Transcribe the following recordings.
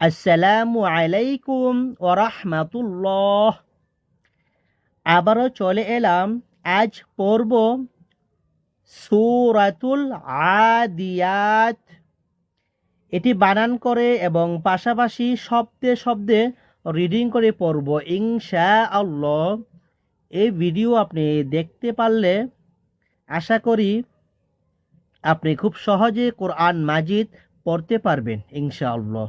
আসসালামু আলাইকুম ওরহমাতুল্লাহ আবারও চলে এলাম। আজ পড়ব সুরাতুল আদিয়াত। এটি বানান করে এবং পাশাপাশি শব্দে শব্দে রিডিং করে পড়ব। ইনশা আল্লাহ এই ভিডিও আপনি দেখতে পারলে আশা করি আপনি খুব সহজে কোরআন মাজিদ পড়তে পারবেন, ইনশাআল্লাহ।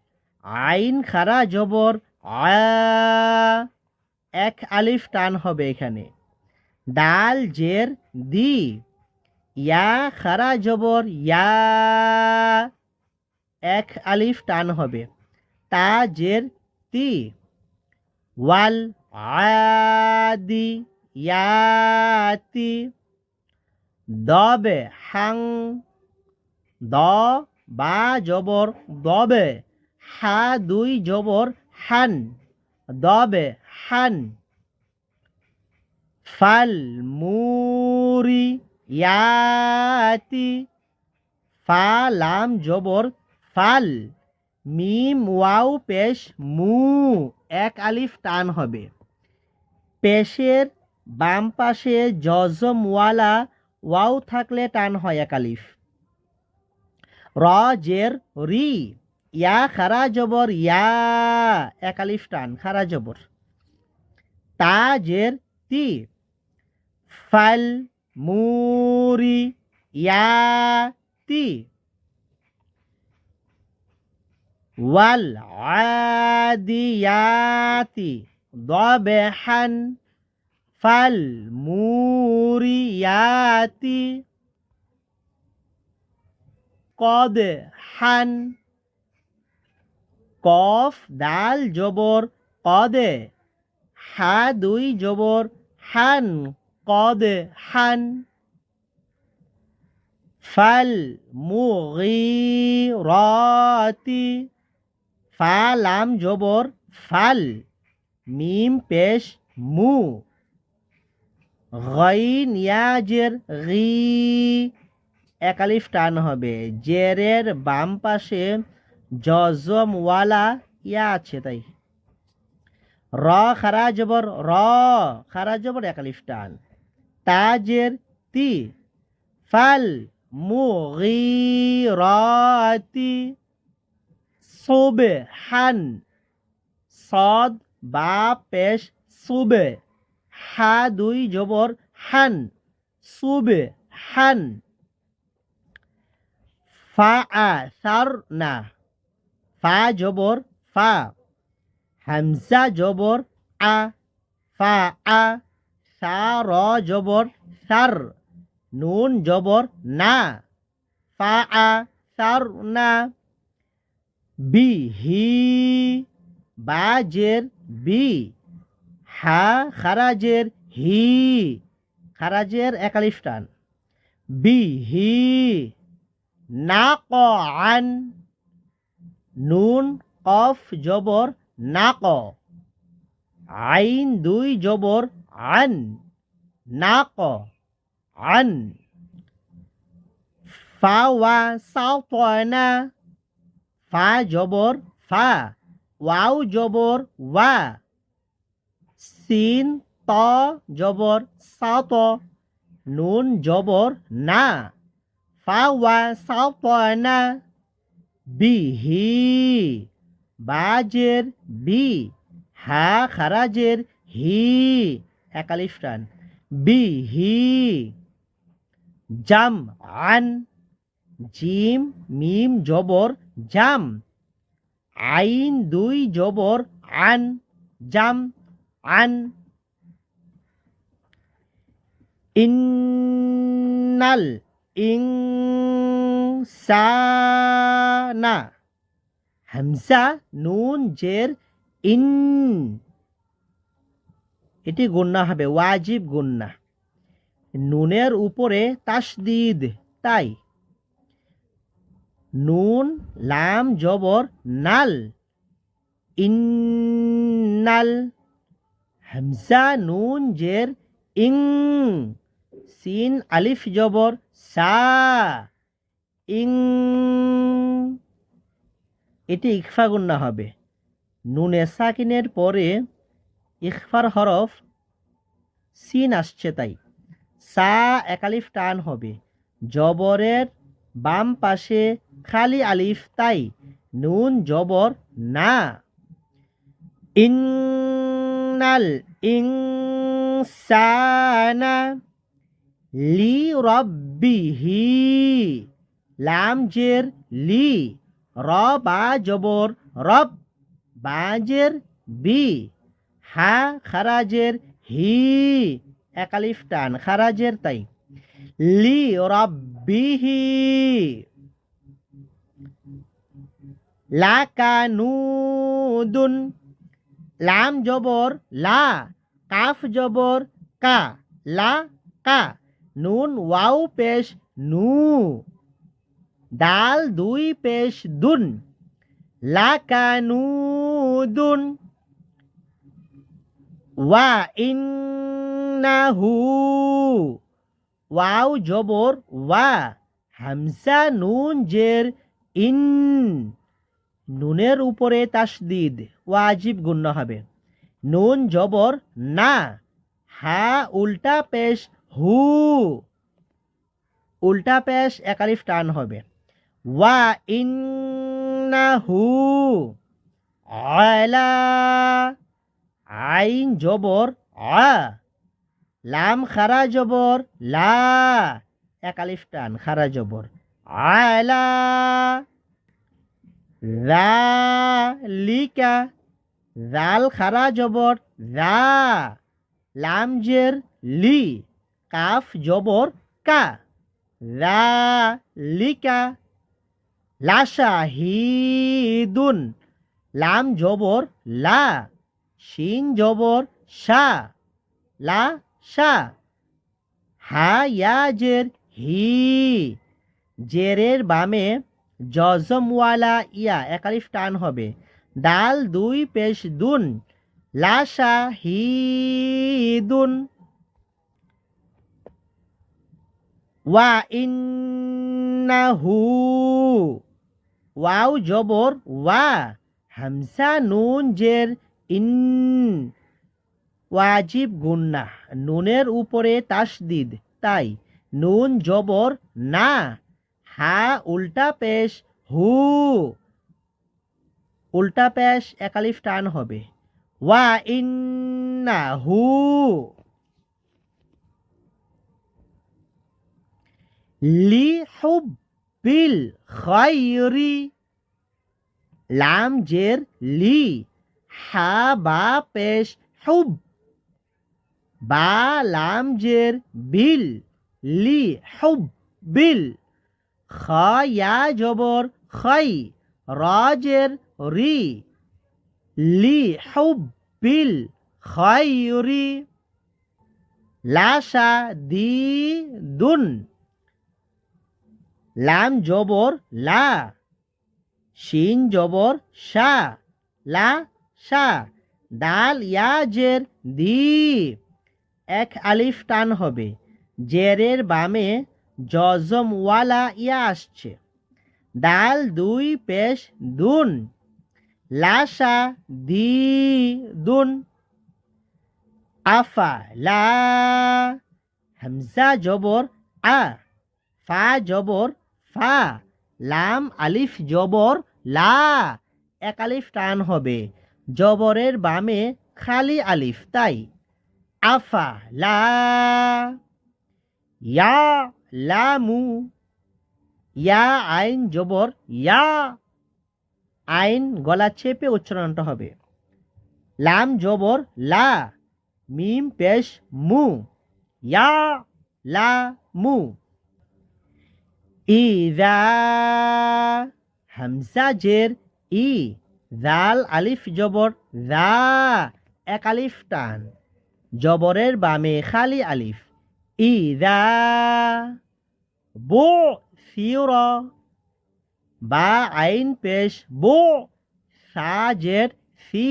আইন খারা জবর, আ, এক আলিফ টান হবে এখানে। ডাল জের দি, ইয়া খারা জবর, ইয়া, এক আলিফ টান হবে। তা জের তি, ওয়াল আদি ইয়াতি দবে, হাং, দ, বা, জবর, দবে। হা দুই জবর হান, দবে হান। ফাল মুরি ইয়াতি ফা লাম জবর ফাল। মিম ওয়াও পেশ মু, এক আলিফ টান হবে। পেশের বাম পাশে জজমওয়ালা ওয়াও থাকলে টান হয় এক আলিফ। র রি ইয়া খারা জবর, ইয়া। একালিফ টান, খারা জবর। তা জের তি। ফাল মুরি, ইয়া তি। ওয়াল আদিয়াতি, দবেহান। ফাল মুরিয়াতি কদ হান কফ, দাল, জবর, কদে। হা, দুই, জবর, হান, কদে, হান। ফাল, মুগিরাতি। ফা, লাম, জবর, ফাল। মিম, পেশ, মু। গাইন ইয়াজের গি। একালিফ টান হবে। জেরের বাম পাশে জজমওয়ালা ইয়া আছে তাই। র খারা জবর, র খারা জবর একালিফ টান। তাজের তি, ফাল মুগিরাতি, সোবে হান, সদ বা পেশ সুবে। হা দুই জবর হান, সুবে হান। ফা আ সার না। ফা জবর ফা, হামজা জবর আ, ফা আ, সা র জবর সার, নুন জবর না, ফা আ সার না, বি হি বাজের বি, হা খারাজের হি, খারাজের একালিফ টান, বি হি, না ক আন নুন, কফ, জবর না ক আইন দুই, জবর, আন। না ক আন। ফা, ওয়া সাও না। ফা, জবর, ফা। ওয়াও, জবর, ওয়া। সিন, ত, জবর সাত নুন, জবর, না। ফা, ওয়া সাত না। বিহি, বাজের বি, হা, খারাজের হি একালিফ বিহি, জাম, আন, জিম, মিম, জবর, জাম, আইন, দুই, জবর, আন, জাম, আন, ইন্নাল ইনসানা হামজা নুন জের ইন এটি গুন্না হবে, ওয়াজিব গুন্না। নুনের উপরে তাসদিদ, তাই। নুন, লাম, জবর, নাল। ইন্নাল। হামজা, নুন, জের, ইং। সিন, আলিফ, জবর, সা। ইং, এটি ইকফা গুন্না হবে। নুনে সাকিনের পরে ইকফার হরফ সিন আসছে তাই। সা একালিফ টান হবে। জবরের বাম পাশে খালি আলিফ তাই। নুন, জবর, না। ইন্নাল ইনসানা লি রব্বিহি। লাম জের লি, র বা জবর রব বাজের বি, হা খারাজের হি একালিফ টান খারাজের তাই। লি রব্বিহি লাকানুদুন লাম জবর লা, কাফ জবর কা, লা কা, নুন, ওয়াও, পেশ, নু। দাল দুই পেশ দুন। লাকানুদুন। ওয়া ইন্নাহু। ওয়াও জবর, ওয়া। হামসা নুন জের ইন। নুনের উপরে তাসদিদ। ওয়াজিব গুণ্য হবে। নুন জবর, না। হা উল্টা পেশ হু। উল্টা পেশ একালিফ টান হবে। ওয়া ইন্নাহু আলা আইন জবর আ লাম খারা জবর লা একালিফ টান খারা জবর আলা লিকা জাল খারা জবর দা লাম জের লি কাফ জবর কা লিকা লাশাহিদুন, লাম জবর লা শিন জবর শা, লা শা, হা ইয়া জের হি, জেরের বামে জজমওয়ালা ইয়া, একালিফ টান হবে। ডাল দুই পেশ দুন লাশা হিদুন ওয়া ইন্নাহু ওয়াও জবর, ওয়া, হামসা নুন জের, ইন, ওয়াজিব গুন্না, নুনের উপরে তাসদিদ, তাই, নুন জবর, না, হা, উল্টা পেশ, হু, উল্টা পেশ, একালিফ টান হবে, ওয়া, ইন্না, হু, লি হুব্বিল খাইরি লাম জের লি হা বা পেশ হুব। বা লাম জের বিল লি হুব। বিল খ ইয়া জবর খই রাজের রি লি হুব্বিল খয়রি লাশা দি দুন লাম জবর লা শিন জবর শা, লা শা ডাল ইয়া জের দি এক আলিফ টান হবে, জেরের বামে জজমওয়ালা ইয়া আসছে। ডাল দুই পেশ দুন লাশা দি দুন। আফা, লা, হামজা জবর আ, ফা জবর ফা, লাম, আলিফ, জবর, লা। এক আলিফ টান হবে। জবরের বামে খালি আলিফ, তাই। আফা, লা। ইয়া, লামু। ইয়া, আইন, জবর, ইয়া। আইন, গলা চেপে উচ্চারণটা হবে। লাম, জবর, লা। মিম, পেশ, মু। ইয়া, লা, মু। ইদা হামজা জের ই জাল আলিফ জবর দা এক আলিফ টান জবরের বামে খালি আলিফ ই দা বো সিউর বা আইন পেশ বো সাজের সি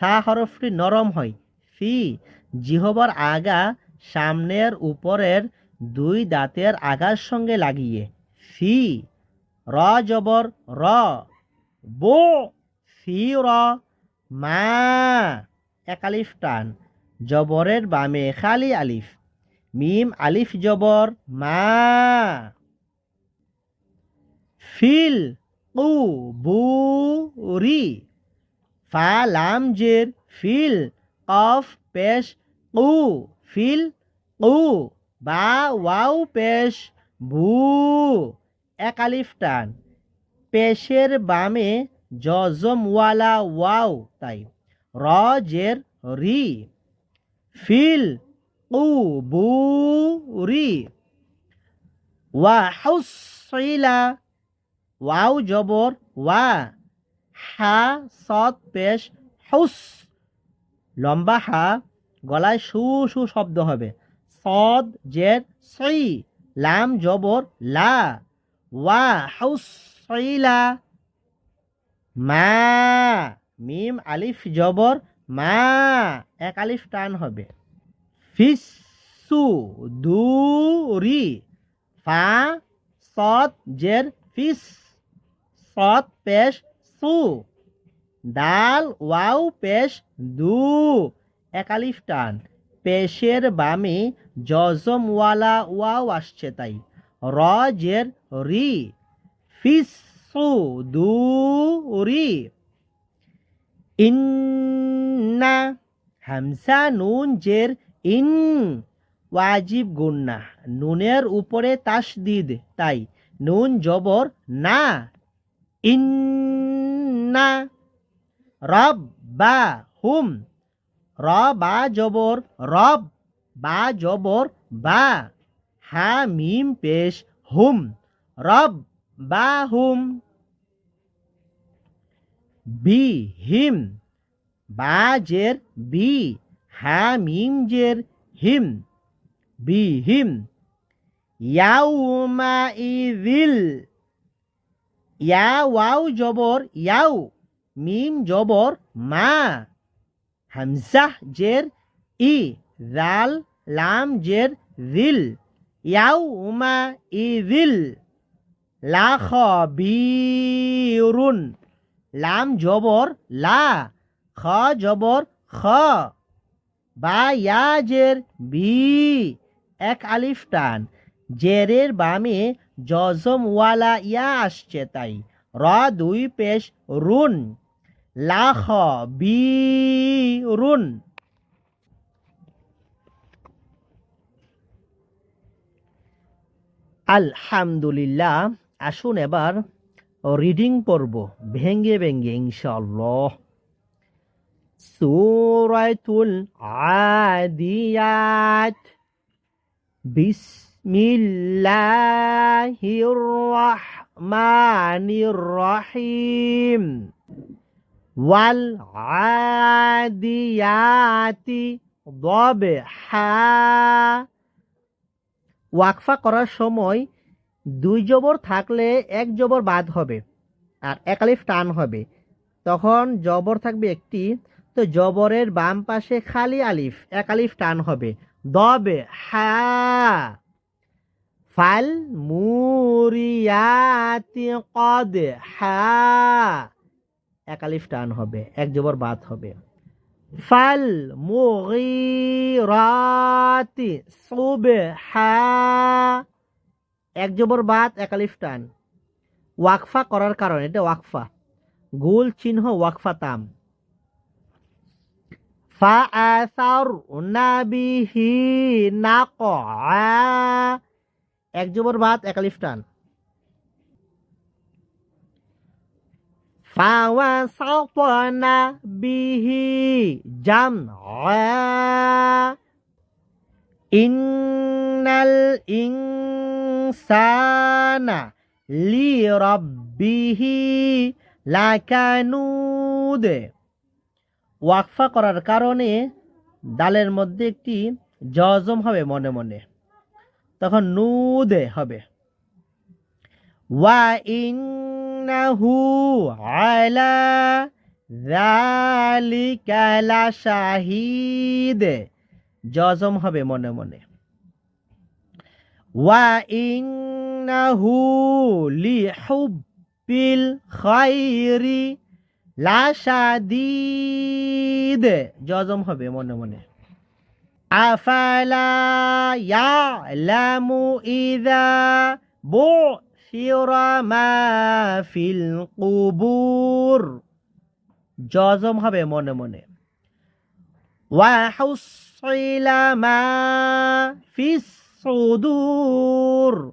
সা হরফটি নরম হয় সি জিহবার আগা সামনের উপরের দুই দাঁতের আগার সঙ্গে লাগিয়ে। সি, র জবর, র। বো, সি, র। মা এক আলিফ টান। জবরের বামে খালি আলিফ। মিম, আলিফ জবর, মা। ফিল, উ, বু, রি। ফা, লাম, জের। ফিল, কফ, পেশ, উ। ফিল, উ। বা ওয়াও পেশ ভু। এক আলিফ টান। পেশের বামে জজমওয়ালা ওয়াও, তাই। র জের রি। ফিল উ বু রি। ওয়া হাউসইলা ওয়াও জবর ওয়া। হা সৎ পেশ হুস। লম্বা হা, গলায় সু সু শব্দ হবে। সদ জের সই, লাম জবর লা, ওয়া হাউসইলা মা, মিম, আলিফ, জবর, মা, এক আলিফ টান হবে। ফিসু দুরি ফা সৎ জের ফিস সৎ পেশ, সু ডাল ওয়াও, পেশ, দু একালিফ টান। পেশের বামে জজমওয়ালা ওয়াও আসছে তাই। র জের রি। ফিসু দু রি। ইন্না হামসা নুন জের ইন। ওয়াজিব গুন্না নুনের উপরে তাসদিদ তাই। নুন জবর না। ইন্না রব বা হুম র বা জবর রব বা জবর বা হা মিম পেশ হুম, রব বা হুম। বি হিম বা জের বি হা মিম জের হিম। বি হিম ইয়াউমা ইদিল ইয়া ওয়াও জবর ইয়াউ মিম জবর, মা। হামজাহ জের ই জাল, লাম, জের দিল ইয়াউমা ইদিল লা খবিরুন লাম জবর লা, খ জবর খ। বা ইয়া জের বি, এক আলিফ টান। জেরের বামে জজমওয়ালা ইয়া আসছে তাই। র দুই পেশ রুন লাখ বি রুন আলহামদুলিল্লাহ। আসুন এবার রিডিং পড়ব। ভেঙ্গে ভেঙ্গে ইনশাল্লাহ সুরাতুল আদিয়াত। বিসমিল্লাহির রহমানির রহিম ওয়াল আদিয়াতি দবহা। ওয়াকফা করার সময় দুই জবর থাকলে এক জবর বাদ হবে আর একালিফ টান হবে। তখন জবর থাকবে একটি, তো জবরের বাম পাশে খালি আলিফ একালিফ টান হবে। দবে হা, ফাল মুরিয়াতি কদ হা একালিফ টান হবে, এক জবর বাদ হবে। ফাল সুবহা। এক জবর বাদ একালিফ টান। ওয়াকফা করার কারণ, এটা ওয়াকফা। গোল চিহ্ন, ওয়াকফা তাম। ফাআসারনা বিহি নাকআ। এক জবর বাদ একালিফ টান। ফাওয়াসাতনা বিহি জামআ ইন্নাল ইনসানা লিরাব্বিহি লাকানুদ। ওয়াকফা করার কারণে ডালের মধ্যে একটি জজম হবে মনে মনে। তখন নুদে হবে। ওয়া ইন ইন্নাহু আলা যালিকা লাশাহিদ জজম হবে মনে মনে। ওয়া ইন্নাহু লিহুব্বিল খাইরি লাশাদিদ জজম হবে মনে মনে। আফালা ইয়ালামু ইযা বুসিরা মা ফিল কুবুর জজম হবে মনে মনে। ওয়া হুসিলা মা ফিস সুদূর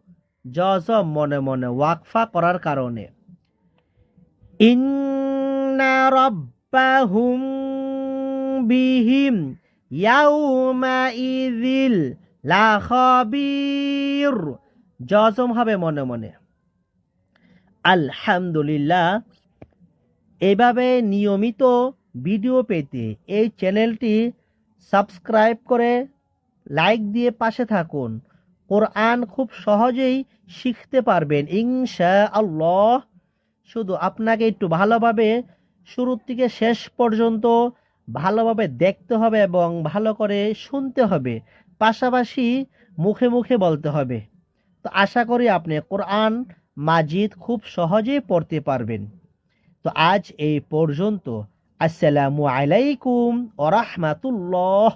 জজম মনে মনে ওয়াকফা করার কারণে। ইন্না বিহিম ইয়াউমা ইযিল লা খাবির জজম হবে মনে মনে। আলহামদুলিল্লাহ। এভাবে নিয়মিত ভিডিও পেতে এই চ্যানেলটি সাবস্ক্রাইব করে লাইক দিয়ে পাশে থাকুন। কোরআন খুব সহজেই শিখতে পারবেন ইনশা আল্লাহ শুধু আপনাকে একটু ভালোভাবে শুরুর থেকে শেষ পর্যন্ত ভালোভাবে দেখতে হবে এবং ভালো করে শুনতে হবে। পাশাপাশি মুখে মুখে বলতে হবে। তো আশা করি আপনি কোরআন মাজিদ খুব সহজে পড়তে পারবেন। তো আজ এই পর্যন্ত আসসালামু আলাইকুম ওরহমাতুল্লাহ